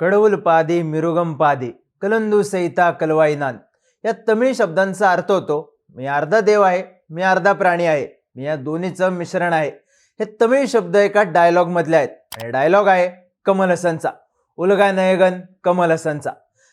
कडवल पादी मिरुगम पादी कलंदू सहिता कलवाईनान या तमिळ शब्दांचा अर्थ होतो मी अर्धा देव आहे मी अर्धा प्राणी आहे मी या दोन्हीचं मिश्रण आहे. हे तमिळ शब्द एका डायलॉगमधले आहेत. आणि डायलॉग आहे कमल हसनचा. उलगा नयगन कमल हसनचा.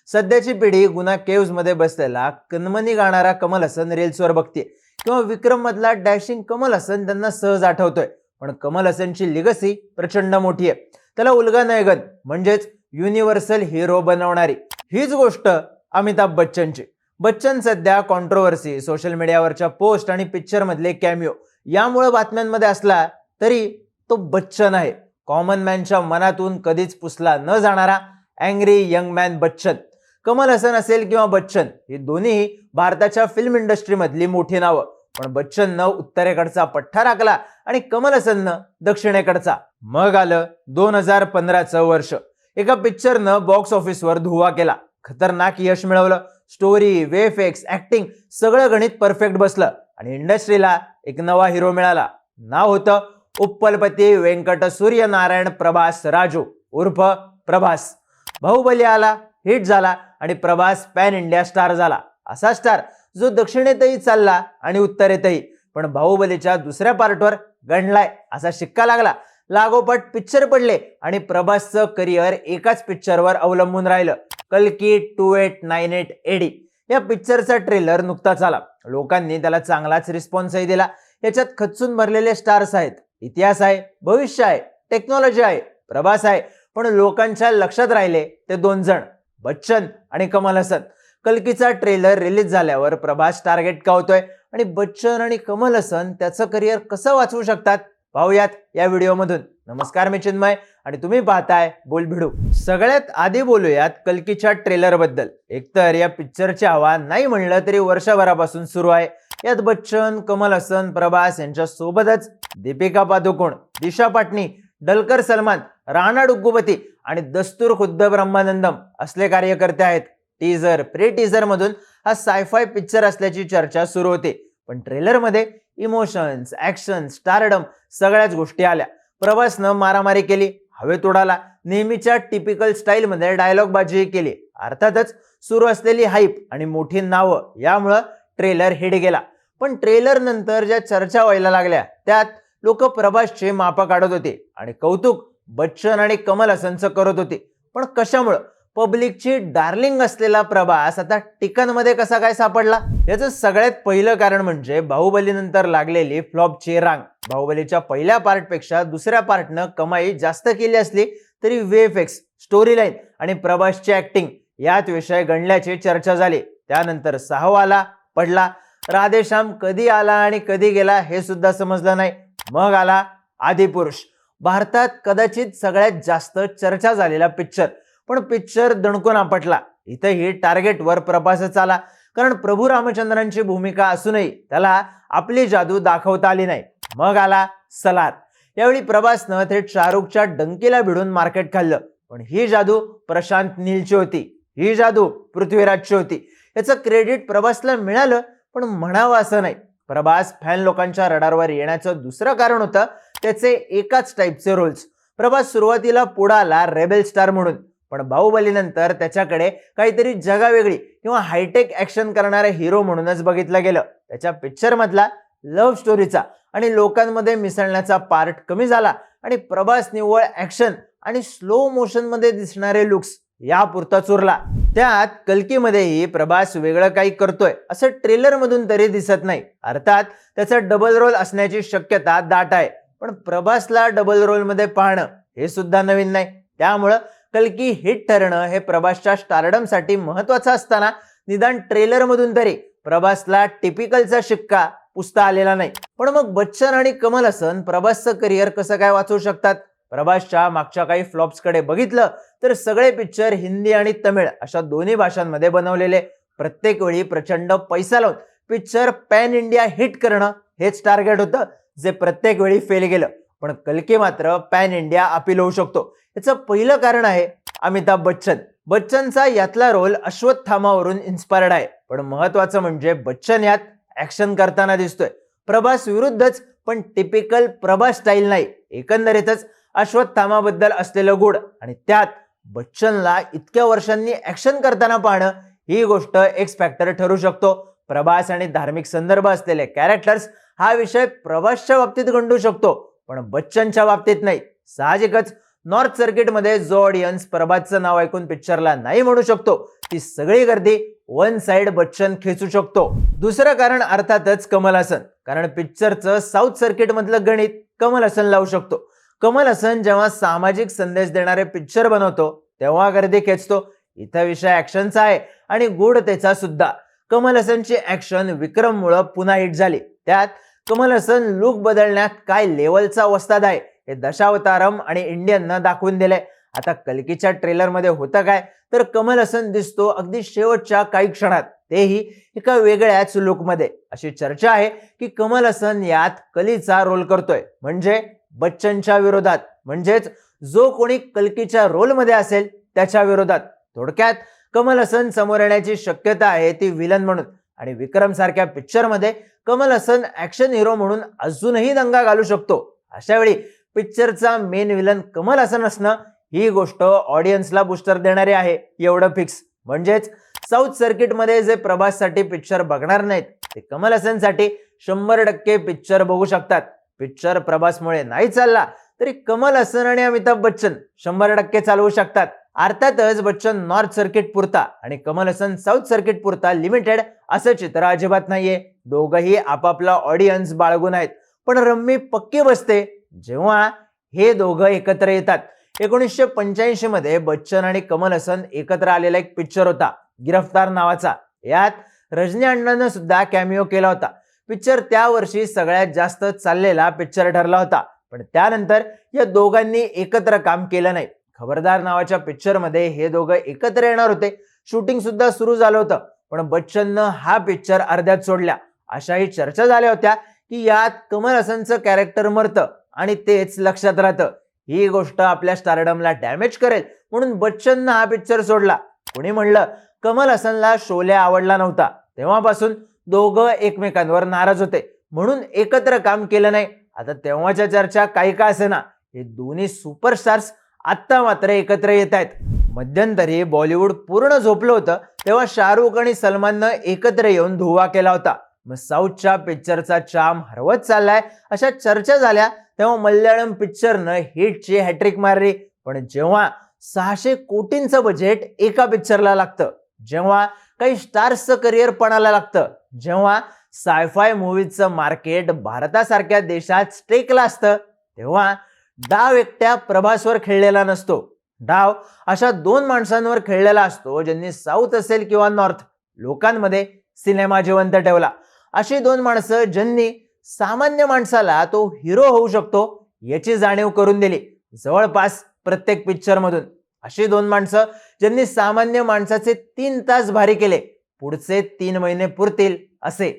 सध्याची पिढी गुन्हा केव्जमध्ये बसलेला कनमनी गाणारा कमल हसन रील्सवर बघते किंवा विक्रम मधला डॅशिंग कमल हसन त्यांना सहज आठवतोय. पण कमल हसनची लिगसी प्रचंड मोठी आहे. त्याला उलगा नयगन म्हणजेच युनिव्हर्सल हिरो बनवणारी. हीच गोष्ट अमिताभ बच्चनची. बच्चन सध्या कॉन्ट्रोवर्सी सोशल मीडियावरच्या पोस्ट आणि पिक्चरमधले कॅमिओ यामुळे बातम्यांमध्ये असला तरी तो बच्चन आहे. कॉमन मॅनच्या मनातून कधीच पुसला न जाणारा angry young man Bachchan. Kamal Haasan असेल किंवा बच्चन ही दोन्ही भारताच्या फिल्म इंडस्ट्रीमधली मोठी नावं. पण बच्चननं उत्तरेकडचा पठ्ठा राखला आणि कमल हसननं दक्षिणेकडचा. मग आलं दोन हजार पंधराचं वर्ष. एका पिक्चरनं बॉक्स ऑफिसवर धुवा केला. खतरनाक यश मिळवलं. स्टोरी वेफेक्स ऍक्टिंग सगळं गणित परफेक्ट बसलं. आणि इंडस्ट्रीला एक नवा हिरो मिळाला. नाव होतं उप्पलपती व्यंकट सूर्य नारायण प्रभास राजू. उर्फ प्रभास. बाहुबली आला हिट झाला आणि प्रभास पॅन इंडिया स्टार झाला. असा स्टार जो दक्षिणेतही चालला आणि उत्तरेतही. पण बाहुबलीच्या दुसऱ्या पार्टवर गणलाय असा शिक्का लागला. लागोपाठ पिक्चर पडले आणि प्रभासचं करिअर एकाच पिक्चरवर अवलंबून राहिलं. कलकी two eight nine eight AD या पिक्चरचा ट्रेलर नुकताच आला. लोकांनी त्याला चांगलाच रिस्पॉन्सही दिला. याच्यात खचून भरलेले स्टार्स आहेत. इतिहास आहे भविष्य आहे टेक्नॉलॉजी आहे प्रभास आहे. पण लोकांच्या लक्षात राहिले ते दोन जण बच्चन आणि कमल हसन. कलकीचा ट्रेलर रिलीज झाल्यावर प्रभास टार्गेट का होतोय आणि बच्चन आणि कमल हसन त्याचं करिअर कसं वाचवू शकतात? पाहूयात या व्हिडिओमधून. नमस्कार मी चिन्मय आणि तुम्ही पाहताय बोल भिडू सगळ्यात आधी बोलूयात कल्कीच्या ट्रेलरबद्दल एकतर या पिक्चरची हवा नाही म्हणलं तरी वर्षभरापासून सुरू आहे. यात बच्चन कमल हसन प्रभास यांच्या सोबतच दीपिका पादुकोण दिशा पाटणी डलकर सलमान राणा डुग्गुपती आणि दस्तूर खुद्द ब्रह्मानंदम असले कार्यकर्ते आहेत. टीझर प्री टीझर मधून हा सायफाय पिक्चर असल्याची चर्चा सुरू होते. पण ट्रेलरमध्ये इमोशन्स ॲक्शन स्टारडम सगळ्याच गोष्टी आल्या. प्रभासनं मारामारी केली हवेत उडाला नेहमीच्या टिपिकल स्टाईलमध्ये डायलॉगबाजीही केली. अर्थातच सुरू असलेली हाईप आणि मोठी नावं यामुळं ट्रेलर हिट गेला. पण ट्रेलर नंतर ज्या चर्चा व्हायला लागल्या त्यात लोक प्रभासचे मापा काढत होते आणि कौतुक बच्चन आणि कमल हसनचं करत होते. पण कशामुळं? पब्लिकची डार्लिंग असलेला प्रभास आता टिकनमध्ये कसा काय सापडला? याचं सगळ्यात पहिलं कारण म्हणजे बाहुबलीनंतर लागलेली फ्लॉपची रांग. बाहुबलीच्या पहिल्या पार्टपेक्षा दुसऱ्या पार्टनं कमाई जास्त केली असली तरी वेफेक्स स्टोरी लाईन आणि प्रभासची ऍक्टिंग यात विषय गणल्याची चर्चा झाली. त्यानंतर सहावाला पडला. राधेश्याम कधी आला आणि कधी गेला हे सुद्धा समजलं नाही. मग आला आदिपुरुष. भारतात कदाचित सगळ्यात जास्त चर्चा झालेला पिक्चर. पण पिक्चर दणकून आपटला. इथंही टार्गेटवर प्रभासच आला. कारण प्रभू रामचंद्रांची भूमिका असूनही त्याला आपली जादू दाखवता आली नाही. मग आला सलार यावेळी प्रभासनं थेट शाहरुखच्या डंकीला भिडून मार्केट खाल्लं. पण ही जादू प्रशांत नीलची होती. ही जादू पृथ्वीराजची होती. याचं क्रेडिट प्रभासला मिळालं पण म्हणावं असं नाही. प्रभास फॅन लोकांच्या रडारवर येण्याचं दुसरं कारण होतं त्याचे एकाच टाईपचे रोल्स प्रभास सुरुवातीला पुढाला रेबेल स्टार म्हणून. पण बाहुबलीनंतर त्याच्याकडे काहीतरी जगावेगळी किंवा हायटेक ॲक्शन करणारा हिरो म्हणूनच बघितलं गेलं. त्याच्या पिक्चरमधला लव्ह स्टोरीचा आणि लोकांमध्ये मिसळण्याचा पार्ट कमी झाला आणि प्रभास निव्वळ ॲक्शन आणि स्लो मोशनमध्ये दिसणारे लुक्स यापुरता चुरला. त्यात कल्कीमध्येही प्रभास वेगळं काही करतोय असं ट्रेलरमधून तरी दिसत नाही. अर्थात त्याचा डबल रोल असण्याची शक्यता दाट आहे. पण प्रभासला डबल रोलमध्ये पाहणं हे सुद्धा नवीन नाही. त्यामुळं कलकी हिट ठरणं हे प्रभासच्या स्टारडमसाठी महत्वाचं असताना निदान ट्रेलरमधून तरी प्रभासला टिपिकलचा शिक्का पुसता आलेला नाही. पण मग बच्चन आणि कमल हसन प्रभासचं करिअर कसं काय वाचवू शकतात? प्रभासच्या मागच्या काही फ्लॉप्सकडे बघितलं तर सगळे पिक्चर हिंदी आणि तमिळ अशा दोन्ही भाषांमध्ये बनवलेले. प्रत्येक वेळी प्रचंड पैसा लावून पिक्चर पॅन इंडिया हिट करणं हेच टार्गेट होतं जे प्रत्येक वेळी फेल गेलं. पण कल्की मात्र पॅन इंडिया अपील होऊ शकतो. याचं पहिलं कारण आहे अमिताभ बच्चन. बच्चनचा यातला रोल अश्वत्थामावरून इन्स्पायर्ड आहे. पण महत्वाचं म्हणजे बच्चन यात ऍक्शन करताना दिसतोय. प्रभास विरुद्धच पण टिपिकल प्रभास स्टाईल नाही. एकंदरीतच अश्वत्थामाबद्दल असलेलं गुड आणि त्यात बच्चनला इतक्या वर्षांनी ऍक्शन करताना पाहणं ही गोष्ट एक्स फॅक्टर ठरू शकतो. प्रभास आणि धार्मिक संदर्भ असलेले कॅरेक्टर्स हा विषय प्रभासच्या बाबतीत गंडू शकतो. पण बच्चनच्या बाबतीत नाही. साहजिकच नॉर्थ सर्किटमध्ये जो ऑडियन्स प्रभातचं नाव ऐकून पिक्चरला नाही म्हणू शकतो. ती सगळी गर्दी वन साइड बच्चन खेचू शकतो. दुसरं कारण अर्थातच कमल हसन. कारण पिक्चरचं साऊथ सर्किटमधलं गणित कमल हसन लावू शकतो. कमल हसन जेव्हा सामाजिक संदेश देणारे पिक्चर बनवतो तेव्हा गर्दी खेचतो. इथं विषय ऍक्शनचा आहे आणि गूढतेचा सुद्धा. कमल हसनची ऍक्शन विक्रममुळं पुन्हा हिट झाली. त्यात कमल हसन लुक बदलण्यात काय लेवलचा वस्ताद आहे हे दशावतारम आणि इंडियननं दाखवून दिलंय. आता कलकीच्या ट्रेलरमध्ये होतं काय? तर कमल हसन दिसतो अगदी शेवटच्या काही क्षणात. तेही एका वेगळ्याच लुकमध्ये अशी चर्चा आहे की कमल हसन यात कलीचा रोल करतोय. म्हणजे बच्चनच्या विरोधात. म्हणजेच जो कोणी कलकीच्या रोलमध्ये असेल त्याच्या विरोधात. थोडक्यात कमल हसन समोर येण्याची शक्यता आहे ती विलन म्हणून. आणि विक्रम सारख्या पिक्चरमध्ये कमल हसन ऍक्शन हिरो म्हणून अजूनही दंगा घालू शकतो. अशा वेळी पिक्चरचा मेन विलन कमल हसन असणं ही गोष्ट ऑडियन्सला बुस्टर देणारी आहे. एवढं फिक्स म्हणजेच साऊथ सर्किटमध्ये जे प्रभाससाठी पिक्चर बघणार नाहीत ते कमल हसनसाठी शंभर टक्के पिक्चर बघू शकतात. पिक्चर प्रभासमुळे नाही चालला तरी कमल हसन आणि अमिताभ बच्चन शंभर टक्के चालवू शकतात. अर्थातच बच्चन नॉर्थ सर्किट पुरता आणि कमल हसन साऊथ सर्किट पुरता लिमिटेड असं चित्र अजिबात नाहीये. दोघंही आपापला ऑडियन्स बाळगून आहेत. पण रम्मी पक्की बसते जेव्हा हे दोघं एकत्र येतात. एकोणीसशे पंच्याऐंशी मध्ये बच्चन आणि कमल हसन एकत्र आलेला एक पिक्चर होता गिरफ्तार नावाचा. यात रजनी अण्णानं सुद्धा कॅमिओ केला होता. पिक्चर त्या वर्षी सगळ्यात जास्त चाललेला पिक्चर ठरला होता. पण त्यानंतर या दोघांनी एकत्र काम केलं नाही. खबरदार नावाच्या पिक्चरमध्ये हे दोघं एकत्र येणार होते. शूटिंग सुद्धा सुरू झालं होतं. पण बच्चननं हा पिक्चर अर्ध्यात सोडल्या. अशाही चर्चा झाल्या होत्या की यात कमल हसनचं कॅरेक्टर मरतं आणि तेच लक्षात राहतं. ही गोष्ट आपल्या स्टारडमला डॅमेज करेल. म्हणून बच्चननं हा पिक्चर सोडला. कोणी म्हणलं कमल हसनला शोले आवडला नव्हता. तेव्हापासून दोघं एकमेकांवर नाराज होते. म्हणून एकत्र काम केलं नाही. आता तेव्हाच्या चर्चा काही का असे ना हे दोन्ही सुपरस्टार्स आत्ता मात्र एकत्र येत आहेत. मध्यंतरी बॉलिवूड पूर्ण झोपलं होतं तेव्हा शाहरुख आणि सलमाननं एकत्र येऊन धुवा केला होता. मग साऊथच्या पिक्चरचा चाम हरवत चाललाय अशा चर्चा झाल्या तेव्हा मल्याळम पिक्चरनं हिटची हॅट्रिक मारली. पण जेव्हा सहाशे कोटींचं बजेट एका पिक्चरला लागतं जेव्हा काही स्टार्सचं करिअर पणाला लागतं जेव्हा सायफाय मूवीजचं मार्केट भारतासारख्या देशात स्टेकला असतं तेव्हा डाव एकट्या प्रभासवर खेळलेला नसतो. डाव अशा दोन माणसांवर खेळलेला असतो ज्यांनी साऊथ असेल किंवा नॉर्थ लोकांमध्ये सिनेमा जिवंत ठेवला. अशी दोन माणसं ज्यांनी सामान्य माणसाला तो हिरो होऊ शकतो याची जाणीव करून दिली. जवळपास प्रत्येक पिक्चरमधून अशी दोन माणसं ज्यांनी सामान्य माणसाचे तीन तास भारी केले पुढचे तीन महिने पुरतील असे.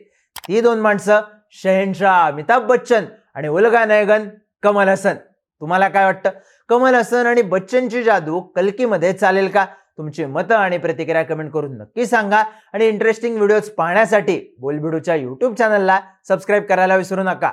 ती दोन माणसं शहेनशाह अमिताभ बच्चन आणि उलगा नायगन कमल हसन. तुम्हाला काय वाटतं? कमल हसन आणि बच्चनची जादू कल्कीमध्ये चालेल का? तुमची मतं आणि प्रतिक्रिया कमेंट करून नक्की सांगा. आणि इंटरेस्टिंग व्हिडिओज पाहण्यासाठी बोलबिडूच्या युट्यूब चॅनलला सबस्क्राईब करायला विसरू नका.